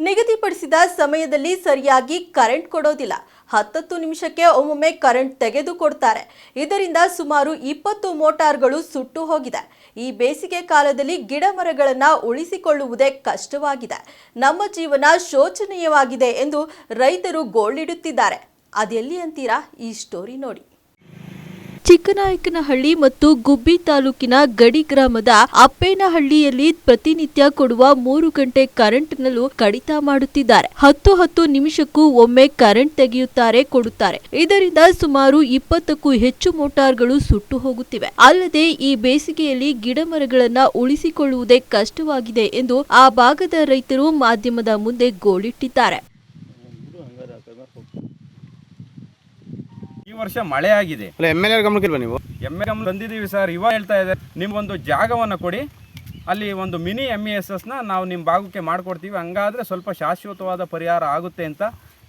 ನಿಗದಿಪಡಿಸಿದ ಸಮಯದಲ್ಲಿ ಸರಿಯಾಗಿ ಕರೆಂಟ್ ಕೊಡೋದಿಲ್ಲ. ಹತ್ತತ್ತು ನಿಮಿಷಕ್ಕೆ ಒಮ್ಮೊಮ್ಮೆ ಕರೆಂಟ್ ತೆಗೆದು ಕೊಡ್ತಾರೆ ಇದರಿಂದ ಸುಮಾರು ಇಪ್ಪತ್ತು ಮೋಟಾರ್ಗಳು ಸುಟ್ಟು ಹೋಗಿದೆ. ಈ ಬೇಸಿಗೆ ಕಾಲದಲ್ಲಿ ಗಿಡ ಮರಗಳನ್ನು ಉಳಿಸಿಕೊಳ್ಳುವುದೇ ಕಷ್ಟವಾಗಿದೆ. ನಮ್ಮ ಜೀವನ ಶೋಚನೀಯವಾಗಿದೆ ಎಂದು ರೈತರು ಗೋಳಿಡುತ್ತಿದ್ದಾರೆ. ಅದೆಲ್ಲಿ ಅಂತೀರಾ? ಈ ಸ್ಟೋರಿ ನೋಡಿ. ಚಿಕ್ಕನಾಯಕನಹಳ್ಳಿ ಮತ್ತು ಗುಬ್ಬಿ ತಾಲೂಕಿನ ಗಡಿ ಗ್ರಾಮದ ಅಪ್ಪೇನಹಳ್ಳಿಯಲ್ಲಿ ಪ್ರತಿನಿತ್ಯ ಕೊಡುವ ಮೂರು ಗಂಟೆ ಕರೆಂಟ್ನಲ್ಲೂ ಕಡಿತ ಮಾಡುತ್ತಿದ್ದಾರೆ. ಹತ್ತು ಹತ್ತು ನಿಮಿಷಕ್ಕೂ ಒಮ್ಮೆ ಕರೆಂಟ್ ತೆಗೆಯುತ್ತಾರೆ ಕೊಡುತ್ತಾರೆ. ಇದರಿಂದ ಸುಮಾರು ಇಪ್ಪತ್ತಕ್ಕೂ ಹೆಚ್ಚು ಮೋಟಾರ್ಗಳು ಸುಟ್ಟು ಹೋಗುತ್ತಿವೆ. ಅಲ್ಲದೆ ಈ ಬೇಸಿಗೆಯಲ್ಲಿ ಗಿಡ ಮರಗಳನ್ನ ಉಳಿಸಿಕೊಳ್ಳುವುದೇ ಕಷ್ಟವಾಗಿದೆ ಎಂದು ಆ ಭಾಗದ ರೈತರು ಮಾಧ್ಯಮದ ಮುಂದೆ ಗೋಳಿಟ್ಟಿದ್ದಾರೆ. ವರ್ಷ ಮಳೆ ಆಗಿದೆ. ಅಲ್ಲ ಎಂ ಎಲ್ ಎ ಗಮನಕ್ಕಿಲ್ವಾ ನೀವು? ಎಂ ಎಲ್ ಬಂದಿದ್ದೀವಿ ಸರ್. ಇವಾಗ ಹೇಳ್ತಾ ಇದ್ದಾರೆ ನಿಮ್ಗೊಂದು ಜಾಗವನ್ನು ಕೊಡಿ. ಅಲ್ಲಿ ಒಂದು ಮಿನಿ ಎಂ ಇ ಎಸ್ ಎಸ್ನ ನಾವು ನಿಮ್ಮ ಭಾಗಕ್ಕೆ ಮಾಡಿಕೊಡ್ತೀವಿ. ಹಂಗಾದರೆ ಸ್ವಲ್ಪ ಶಾಶ್ವತವಾದ ಪರಿಹಾರ ಆಗುತ್ತೆ ಅಂತ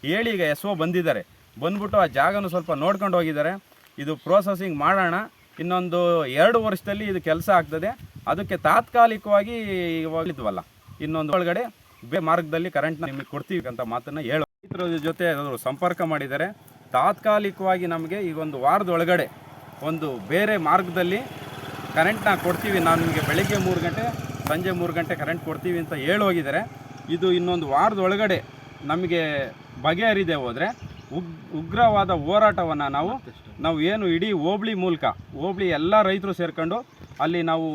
ಹೇಳಿ ಈಗ ಎಸ್ ಒ ಬಂದಿದ್ದಾರೆ. ಬಂದ್ಬಿಟ್ಟು ಆ ಜಾಗನ ಸ್ವಲ್ಪ ನೋಡ್ಕೊಂಡು ಹೋಗಿದ್ದಾರೆ. ಇದು ಪ್ರೋಸೆಸಿಂಗ್ ಮಾಡೋಣ. ಇನ್ನೊಂದು ಎರಡು ವರ್ಷದಲ್ಲಿ ಇದು ಕೆಲಸ ಆಗ್ತದೆ. ಅದಕ್ಕೆ ತಾತ್ಕಾಲಿಕವಾಗಿ ಹೋಗಿದ್ವಲ್ಲ ಇನ್ನೊಂದು ಒಳಗಡೆ ಬೇ ಮಾರ್ಗದಲ್ಲಿ ಕರೆಂಟ್ನ ನಿಮಗೆ ಕೊಡ್ತೀವಿ ಅಂತ ಮಾತನ್ನು ಹೇಳೋ ರೈತರ ಜೊತೆ ಸಂಪರ್ಕ ಮಾಡಿದ್ದಾರೆ ತಾತ್ಕಾಲಿಕವಾಗಿ ನಮಗೆ ಈಗ ಒಂದು ವಾರದೊಳಗಡೆ ಒಂದು ಬೇರೆ ಮಾರ್ಗದಲ್ಲಿ ಕರೆಂಟ್ನ ಕೊಡ್ತೀವಿ. ನಾವು ನಿಮಗೆ ಬೆಳಗ್ಗೆ ಮೂರು ಗಂಟೆ, ಸಂಜೆ ಮೂರು ಗಂಟೆ ಕರೆಂಟ್ ಕೊಡ್ತೀವಿ ಅಂತ ಹೇಳಿ ಹೋಗಿದ್ದಾರೆ. ಇದು ಇನ್ನೊಂದು ವಾರದೊಳಗಡೆ ನಮಗೆ ಬಗೆಹರಿದೆ ಹೋದರೆ ಉಗ್, ಉಗ್ರವಾದ ಹೋರಾಟವನ್ನು ನಾವು ನಾವು ಏನು ಇಡೀ ಹೋಬಳಿ ಮೂಲಕ, ಹೋಬಳಿ ಎಲ್ಲ ರೈತರು ಸೇರ್ಕೊಂಡು ಅಲ್ಲಿ ನಾವು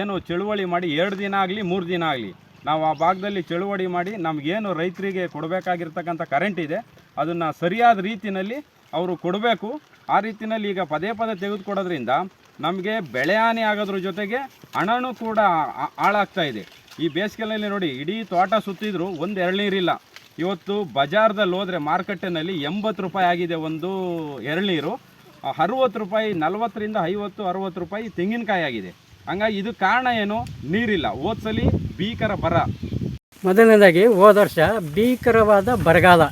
ಏನು ಚಳುವಳಿ ಮಾಡಿ ಎರಡು ದಿನ ಆಗಲಿ, ಮೂರು ದಿನ ಆಗಲಿ, ನಾವು ಆ ಭಾಗದಲ್ಲಿ ಚಳುವಳಿ ಮಾಡಿ ನಮಗೇನು ರೈತರಿಗೆ ಕೊಡಬೇಕಾಗಿರ್ತಕ್ಕಂಥ ಕರೆಂಟ್ ಇದೆ. ಅದನ್ನು ಸರಿಯಾದ ರೀತಿಯಲ್ಲಿ ಅವರು ಕೊಡಬೇಕು. ಆ ರೀತಿಯಲ್ಲಿ ಈಗ ಪದೇ ಪದೇ ತೆಗೆದುಕೊಡೋದ್ರಿಂದ ನಮಗೆ ಬೆಳೆ ಹಾನಿ ಆಗೋದ್ರ ಜೊತೆಗೆ ಹಣನೂ ಕೂಡ ಹಾಳಾಗ್ತಾ ಇದೆ. ಈ ಬೇಸಿಗೆಯಲ್ಲಿ ನೋಡಿ ಇಡೀ ತೋಟ ಸುತ್ತಿದ್ರು ಒಂದು ಎಳ್ನೀರಿಲ್ಲ ಇವತ್ತು ಬಜಾರ್ದಲ್ಲಿ ಹೋದರೆ ಮಾರ್ಕೆಟಿನಲ್ಲಿ ಎಂಬತ್ತು ರೂಪಾಯಿ ಆಗಿದೆ ಒಂದು ಎಳ್ನೀರು ಅರುವತ್ತು ರೂಪಾಯಿ, ನಲವತ್ತರಿಂದ ಐವತ್ತು, ಅರುವತ್ತು ರೂಪಾಯಿ ತೆಂಗಿನಕಾಯಿ ಆಗಿದೆ. ಹಂಗಾಗಿ ಇದು ಕಾರಣ ಏನು? ನೀರಿಲ್ಲ. ಓದ್ಸಲಿ ಭೀಕರ ಬರ. ಮೊದಲನೇದಾಗಿ ಹೋದ ವರ್ಷ ಭೀಕರವಾದ ಬರಗಾಲ.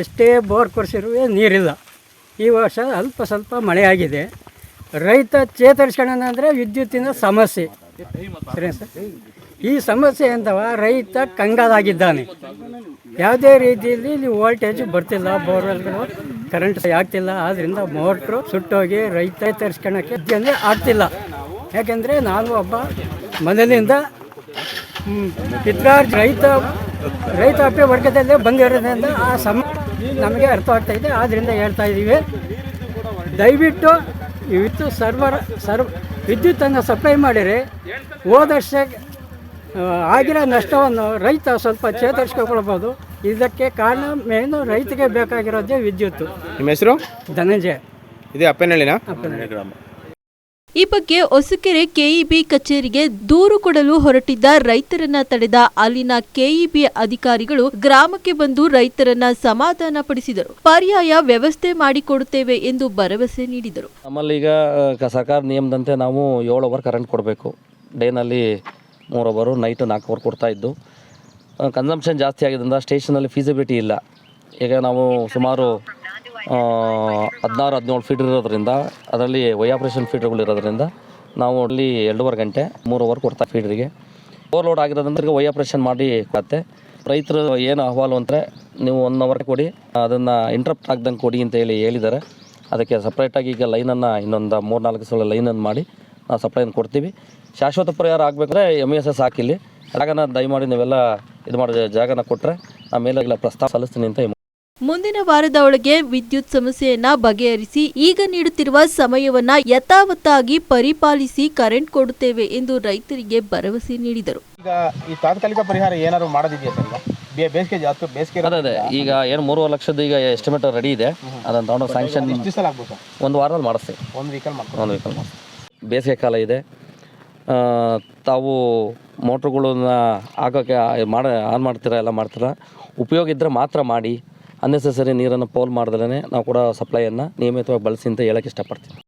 ಎಷ್ಟೇ ಬೋರ್ ಕೊರೆಸಿರುವ ನೀರಿಲ್ಲ. ಈ ವರ್ಷ ಅಲ್ಪ ಸ್ವಲ್ಪ ಮಳೆ ಆಗಿದೆ. ರೈತ ಚೇತರಿಸ್ಕೊಳ್ಳೋಣ ವಿದ್ಯುತ್ತಿನ ಸಮಸ್ಯೆ. ಸರಿ ಸರ್? ಈ ರೈತ ಕಂಗಾಲಾಗಿದ್ದಾನೆ. ಯಾವುದೇ ರೀತಿಯಲ್ಲಿ ಇಲ್ಲಿ ವೋಲ್ಟೇಜ್ ಬರ್ತಿಲ್ಲ ಬೋರ್ವೆಲ್ಗಳು ಕರೆಂಟ್ ಆಗ್ತಿಲ್ಲ. ಆದ್ದರಿಂದ ಮೋಟ್ರು ಸುಟ್ಟೋಗಿ ರೈತ ತರಿಸ್ಕೊಳ್ಳೋಕ್ಕೆ ಅಂದರೆ ಆಗ್ತಿಲ್ಲ. ಯಾಕೆಂದರೆ ನಾನು ಒಬ್ಬ ಮನೆಯಿಂದ ಪಿತ್ರಾರ್ಜ ರೈತ ರೈತಾಪಿ ವರ್ಗದಲ್ಲೇ ಬಂದಿರೋದ್ರಿಂದ ಆ ಸಮ ನಮಗೆ ಅರ್ಥ ಆಗ್ತಾ ಇದೆ ಆದ್ದರಿಂದ ಹೇಳ್ತಾ ಇದ್ದೀವಿ ದಯವಿಟ್ಟು ಇವತ್ತು ಸರ್ವರ್ ಸರ್ವ್ ವಿದ್ಯುತ್ತನ್ನು ಸಪ್ಲೈ ಮಾಡಿರಿ. ಹೋದ ವರ್ಷ ಆಗಿರೋ ನಷ್ಟವನ್ನು ರೈತ ಸ್ವಲ್ಪ ಚೇತರಿಸ್ಕೊಳ್ಬೋದು ಇದಕ್ಕೆ ಕಾರಣ ಮೇನು ರೈತಗೆ ಬೇಕಾಗಿರೋದೇ ವಿದ್ಯುತ್. ನಿಮ್ಮ ಹೆಸರು? ಧನಂಜಯ. ಇದೇ ಅಪ್ಪನಹಳ್ಳಿನ? ಈ ಬಗ್ಗೆ ಹೊಸಕೆರೆ ಕೆಇಬಿ ಕಚೇರಿಗೆ ದೂರು ಕೊಡಲು ಹೊರಟಿದ್ದ ರೈತರನ್ನ ತಡೆದ ಅಲ್ಲಿನ ಕೆಇಬಿ ಅಧಿಕಾರಿಗಳು ಗ್ರಾಮಕ್ಕೆ ಬಂದು ರೈತರನ್ನ ಸಮಾಧಾನ ಪಡಿಸಿದರು ಪರ್ಯಾಯ ವ್ಯವಸ್ಥೆ ಮಾಡಿಕೊಡುತ್ತೇವೆ ಎಂದು ಭರವಸೆ ನೀಡಿದರು. ನಮ್ಮಲ್ಲಿ ಈಗ ಸರ್ಕಾರ ನಿಯಮದಂತೆ ನಾವು ಏಳು ಅವರ್ ಕರೆಂಟ್ ಕೊಡಬೇಕು. ಡೇನಲ್ಲಿ ಮೂರು ಅವರು ನೈಟ್ ನಾಲ್ಕು ಅವರ್ ಕೊಡ್ತಾ ಇದ್ದು ಕನ್ಸಂಪ್ಷನ್ ಜಾಸ್ತಿ ಆಗಿದ್ದರಿಂದ ಸ್ಟೇಷನಲ್ಲಿ ಫೀಸಿಬಿಲಿಟಿ ಇಲ್ಲ. ಈಗ ನಾವು ಸುಮಾರು ಹದಿನಾರು, ಹದಿನೇಳು ಫೀಡರ್ ಇರೋದ್ರಿಂದ, ಅದರಲ್ಲಿ ವೈ ಆಪ್ರೇಷನ್ ಫೀಡರ್ಗಳು ಇರೋದ್ರಿಂದ ನಾವು ಅಲ್ಲಿ ಎರಡೂವರೆ ಗಂಟೆ ಮೂರು ಅವರ್ ಕೊಡ್ತಾ ಫೀಡ್ರಿಗೆ ಓವರ್ಲೋಡ್ ವೈ ಆಪ್ರೇಷನ್ ಮಾಡಿ ಕೊಡತ್ತೆ. ರೈತರು ಏನು ಅಹವಾಲು ಅಂದರೆ ನೀವು ಒನ್ ಅವರ್ ಕೊಡಿ, ಅದನ್ನು ಇಂಟ್ರಪ್ಟ್ ಆಗ್ದಂಗೆ ಕೊಡಿ ಅಂತ ಹೇಳಿ ಹೇಳಿದ್ದಾರೆ. ಅದಕ್ಕೆ ಸಪ್ರೇಟಾಗಿ ಈಗ ಲೈನನ್ನು ಇನ್ನೊಂದು ಮೂರು ನಾಲ್ಕು ಸಲ ಲೈನನ್ನು ಮಾಡಿ ನಾವು ಸಪ್ಲೈನ ಕೊಡ್ತೀವಿ. ಶಾಶ್ವತ ಪರಿಹಾರ ಆಗಬೇಕಂದ್ರೆ ಎಂ ಎಸ್ ಎಸ್ ಹಾಕಿಲ್ಲಿ ಜಾಗನ ದಯಮಾಡಿ ನೀವೆಲ್ಲ ಇದು ಮಾಡೋ ಜಾಗನ ಕೊಟ್ಟರೆ ಆಮೇಲೆ ಮೇಲೆ ಪ್ರಸ್ತಾವ ಸಲ್ಲಿಸ್ತೀನಿ ಅಂತ ಮುಂದಿನ ವಾರದ ಒಳಗೆ ವಿದ್ಯುತ್ ಸಮಸ್ಯೆಯನ್ನ ಬಗೆಹರಿಸಿ ಈಗ ನೀಡುತ್ತಿರುವ ಸಮಯವನ್ನ ಯಥಾವತ್ತಾಗಿ ಪರಿಪಾಲಿಸಿ ಕರೆಂಟ್ ಕೊಡುತ್ತೇವೆ ಎಂದು ರೈತರಿಗೆ ಭರವಸೆ ನೀಡಿದರು. ಈಗ ಈ ತಾತ್ಕಾಲಿಕ ಪರಿಹಾರ ಏನಾದ್ರು ಮಾಡೋದಿದೆಯಾ ಸರ್ ಈಗ? ಬೇಸಿಗೆ ಜಾಸ್ತಿ ಬೇಸಿಗೆ ಅದೇ ಅದೇ. ಈಗ ಏನು ಮೂರುವರೆ ಲಕ್ಷದ ಈಗ ಎಸ್ಟಿಮೇಟ್ ರೆಡಿ ಇದೆ. ಅದನ್ನು ತಗೊಂಡು ಸ್ಯಾಂಕ್ಷನ್ ಎಷ್ಟು ದಿವಸ ಆಗ್ಬೋದು ಸರ್? ಒಂದು ವಾರದಲ್ಲಿ ಮಾಡಿಸ್ತೀವಿ. ಒಂದು ವೀಕಲ್ ಮಾಡ್ಕೊಂಡು ಒಂದು ವೆಹಿಕಲ್ ಬೇಸಿಗೆ ಕಾಲ ಇದೆ. ಆ, ತಾವು ಮೋಟ್ರುಗಳನ್ನ ಹಾಕೋಕೆ ಮಾಡ ಆನ್ ಮಾಡ್ತೀರಾ ಎಲ್ಲ ಮಾಡ್ತೀರಾ? ಉಪಯೋಗ ಇದ್ದರೆ ಮಾತ್ರ ಮಾಡಿ. ಅನ್ನೆಸೆಸರಿ ನೀರನ್ನು ಪೋಲ್ ಮಾಡ್ದಲೇ ನಾವು ಕೂಡ ಸಪ್ಲೈಯನ್ನು ನಿಯಮಿತವಾಗಿ ಬಳಸಿ ಅಂತ ಹೇಳಕ್ಕೆ ಇಷ್ಟಪಡ್ತೀನಿ.